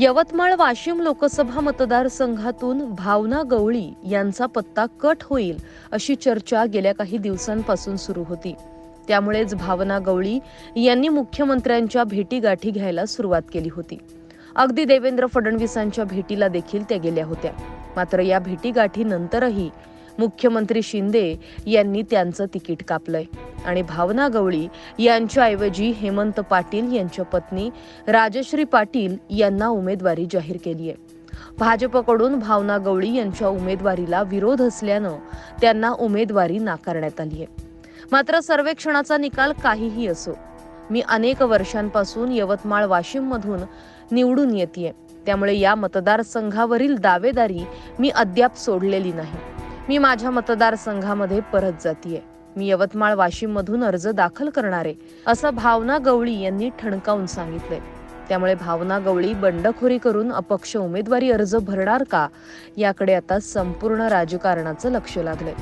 यवतमाळ वाशिम लोकसभा मतदारसंघातून भावना गवळी यांचा पत्ता कट होईल अशी चर्चा गेल्या काही दिवसांपासून सुरू होती. त्यामुळेच भावना गवळी यांनी मुख्यमंत्र्यांच्या भेटीगाठी घ्यायला सुरुवात केली होती. अगदी देवेंद्र फडणवीसांच्या भेटीला देखील त्या गेल्या होत्या. मात्र या भेटीगाठी नंतरही मुख्यमंत्री शिंदे यांनी त्यांचं तिकीट कापलंय. आणि भावना गवळी यांच्याऐवजी हेमंत पाटील यांच्या पत्नी राजश्री पाटील यांना उमेदवारी जाहीर केली आहे भाजपकडून भावना गवळी यांच्या उमेदवारीला विरोध असल्यानं त्यांना उमेदवारी नाकारण्यात आली आहे मात्र सर्वेक्षणाचा निकाल काहीही असो मी अनेक वर्षांपासून यवतमाळ वाशिम मधून निवडून येते त्यामुळे या मतदारसंघावरील दावेदारी मी अद्याप सोडलेली नाही. मी माझ्या मतदारसंघामध्ये परत जातीये. मी यवतमाळ वाशिम मधून अर्ज दाखल करणार आहे असं भावना गवळी यांनी ठणकावून सांगितलंय. त्यामुळे भावना गवळी बंडखोरी करून अपक्ष उमेदवारी अर्ज भरणार का? याकडे आता संपूर्ण राजकारणाचं लक्ष लागलंय.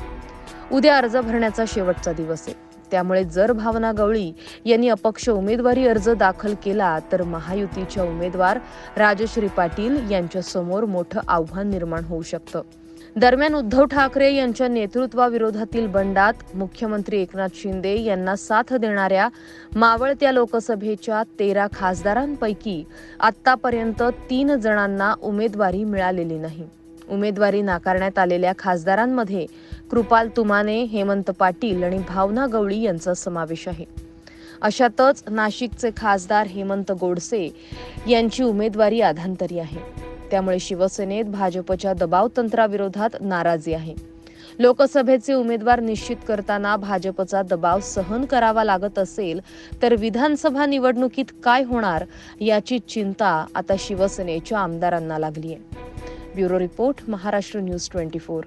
उद्या अर्ज भरण्याचा शेवटचा दिवस आहे. त्यामुळे जर भावना गवळी यांनी अपक्ष उमेदवारी अर्ज दाखल केला तर महायुतीच्या उमेदवार राजश्री पाटील यांच्यासमोर मोठं आव्हान निर्माण होऊ शकतं. दरम्यान उद्धव ठाकरे यांच्या नेतृत्वाविरोधातील बंडात मुख्यमंत्री एकनाथ शिंदे यांना साथ देणाऱ्या मावळत्या लोकसभेच्या तेरा खासदारांपैकी आतापर्यंत तीन जणांना उमेदवारी मिळालेली नाही. उमेदवारी नाकारण्यात आलेल्या खासदारांमध्ये कृपाल तुमाने हेमंत पाटील आणि भावना गवळी यांचा समावेश आहे. अशातच नाशिकचे खासदार हेमंत गोडसे यांची उमेदवारी आधांतरी आहे. त्यामुळे शिवसेनेत भाजपच्या दबाव तंत्राविरोधात नाराजी आहे. लोकसभेचे उमेदवार निश्चित करताना भाजपचा दबाव सहन करावा लागत असेल तर विधानसभा निवडणुकीत काय होणार याची चिंता आता शिवसेनेच्या आमदारांना लागली आहे bureau report Maharashtra news twenty four.